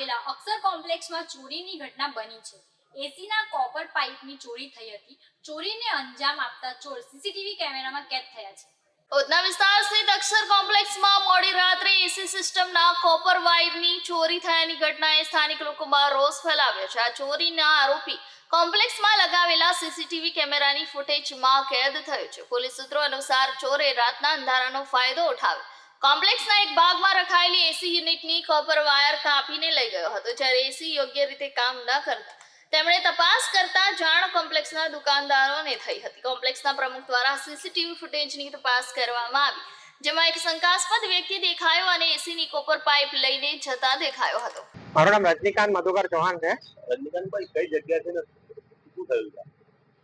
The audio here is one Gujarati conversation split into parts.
આવેલા અક્ષર કોમ્પ્લેક્સમાં ચોરીની ઘટના બની છે. એસીના કોપર પાઇપની ચોરી થઈ હતી. ચોરીને અંજામ આપતા ચોર સીસીટીવી કેમેરામાં કેદ થયા છે. ઉધના વિસ્તાર સ્થિત અક્ષર કોમ્પ્લેક્સમાં મોડી રાત્રે એસી સિસ્ટમના કોપર વાયરની ચોરી થયાની ઘટનાએ સ્થાનિક લોકોમાં રોષ ફેલાવ્યો છે. આ ચોરીના આરોપી કોમ્પ્લેક્સમાં લગાવેલા સીસીટીવી કેમેરાની ફૂટેજમાં કેદ થયો છે. પોલીસ સૂત્રો અનુસાર ચોરે રાતના અંધારાનો ફાયદો ઉઠાવ્યો. કોમ્પ્લેક્સના એક ભાગમાં રખાયેલી એસી યુનિટની કોપર વાયર કાપીને લઈ ગયો હતો. જ્યારે એસી યોગ્ય રીતે કામ ન કરતા તેમણે તપાસ કરતા જાણ કોમ્પ્લેક્સના દુકાનદારોને થઈ હતી. કોમ્પ્લેક્સના પ્રમુખ દ્વારા સીસીટીવી ફૂટેજની તપાસ કરવામાં આવી જેમાં એક શંકાસ્પદ વ્યક્તિ દેખાયો અને એસીની કોપર પાઇપ લઈને જતા દેખાયો હતો. મારું નામ રજનીકાંત મધુકર ચૌહાણ છે. રજનીકાંતભાઈ કઈ જગ્યા છે ને? શું થયું છે?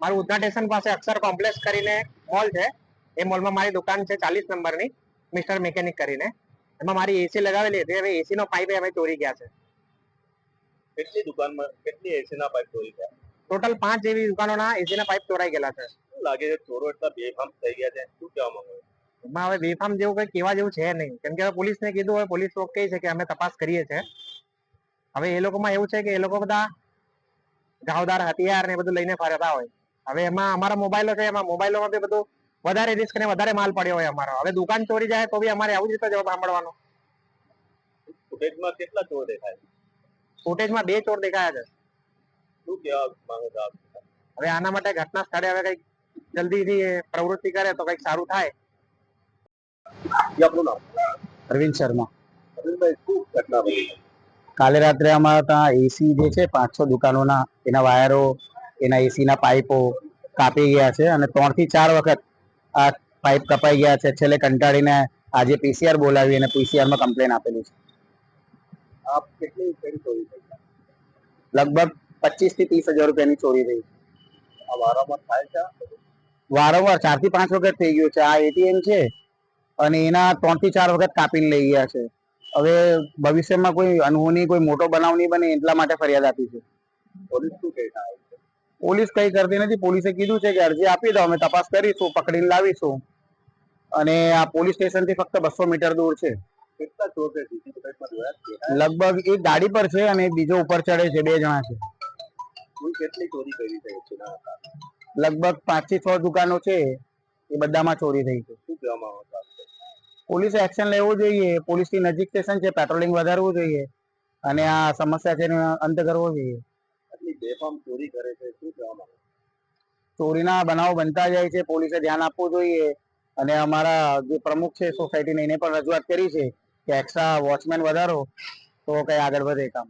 મારું ઉધના સ્ટેશન પાસે અક્ષર કોમ્પ્લેક્સ કરીને મોલ છે. એ મોલમાં મારી દુકાન છે ચાલીસ નંબરની. મિસ્ટર મિકેનિક કરીને. એમાં મારી એસી લગાવેલી હતી. હવે એસી નો પાઇપ અમે ચોરી ગયા છે. કેટલી દુકાનમાં કેટલી એસી ના પાઇપ ચોરી ગયા ટોટલ પાંચ જેવી દુકાનોના એસી ના પાઇપ ચોરાઈ ગયેલા છે. લાગે છે ચોરો એટલા બેફામ થઈ ગયા છે? શું કહેવા માંગો એમાં હવે બેફામ જેવું કઈ કહેવા જેવું છે નહીં. કેમ કે હવે પોલીસને કીધું હવે પોલીસ લોકો કહે છે કે અમે તપાસ કરીએ છીએ. હવે એ લોકોમાં એવું છે કે એ લોકો બધા ઘાવદાર હથિયાર ને બધું લઈને ફરતા હોય. હવે એમાં અમારા મોબાઈલો છે એમાં મોબાઈલોમાં બી બધું વધારે રિસ્ક ને વધારે માલ પડ્યો હોય અમારો. હવે દુકાન ચોરી જાય તો બી અમારે આવું જ રીતે જવાબ સાંભળવાનો. ફૂટેજમાં કેટલા ચોર દેખાય? ફૂટેજમાં બે ચોર દેખાયા છે. શું કહેવા માંગો છો આપ? હવે આના માટે ઘટના સ્થળે હવે કંઈક જલ્દીથી એ પ્રવૃત્તિ કરે તો કંઈક સારું થાય. આપનું નામ? અરવિંદ શર્મા. અરવિંદભાઈ શું ઘટના બની? કાલે રાત્રે અમારા ત્યાં એસી જે છે પાંચ છ દુકાનોના એના વાયરો એના એસીના પાઇપો કાપી ગયા છે અને ત્રણથી ચાર વખત આ પાઇપ કપાઈ ગયા છે. છેલ્લે કંટાળીને આજે પીસીઆર બોલાવી અને પીસીઆરમાં માં કમ્પ્લેન આપેલી છે. આપ કેટલી ચોરી થઈ લગભગ પચીસથી ત્રીસ હજાર રૂપિયાની ચોરી થઈ વારંવાર થાય છે? વારંવાર ચારથી પાંચ વખત થઈ ગયું છે. આ એટીએમ છે અને એના ત્રણથી ચાર વખત કાપીને લઈ ગયા છે. હવે ભવિષ્યમાં કોઈ અનહોની કોઈ મોટો બનાવ નહીં બને એટલા માટે ફરિયાદ આપી છે. પોલીસ શું કહેતા છે પોલીસ કઈ કરતી નથી. પોલીસે કીધું છે કે અરજી આપી દો અમે તપાસ કરીશું પકડીને લાવીશું. અને આ પોલીસ સ્ટેશનથી ફક્ત બસો મીટર દૂર છે? લગભગ એક ગાડી પર છે અને બીજો ઉપર ચડે છે બે જણા છે? લગભગ પાંચથી છ દુકાનો છે એ બધામાં ચોરી થઈ છે? પોલીસે એક્શન લેવું જોઈએ પોલીસથી નજીક સ્ટેશન છે પેટ્રોલિંગ વધારવું જોઈએ અને આ સમસ્યા છે અંત કરવો જોઈએ. બેફામ ચોરી કરે છે, શું કહેવા ચોરીના બનાવો બનતા જાય છે, પોલીસે ધ્યાન આપવું જોઈએ. અને અમારા જે પ્રમુખ છે સોસાયટીને એને પણ રજૂઆત કરી છે કે એક્સ્ટ્રા વોચમેન વધારો તો કઈ આગળ વધે કામ.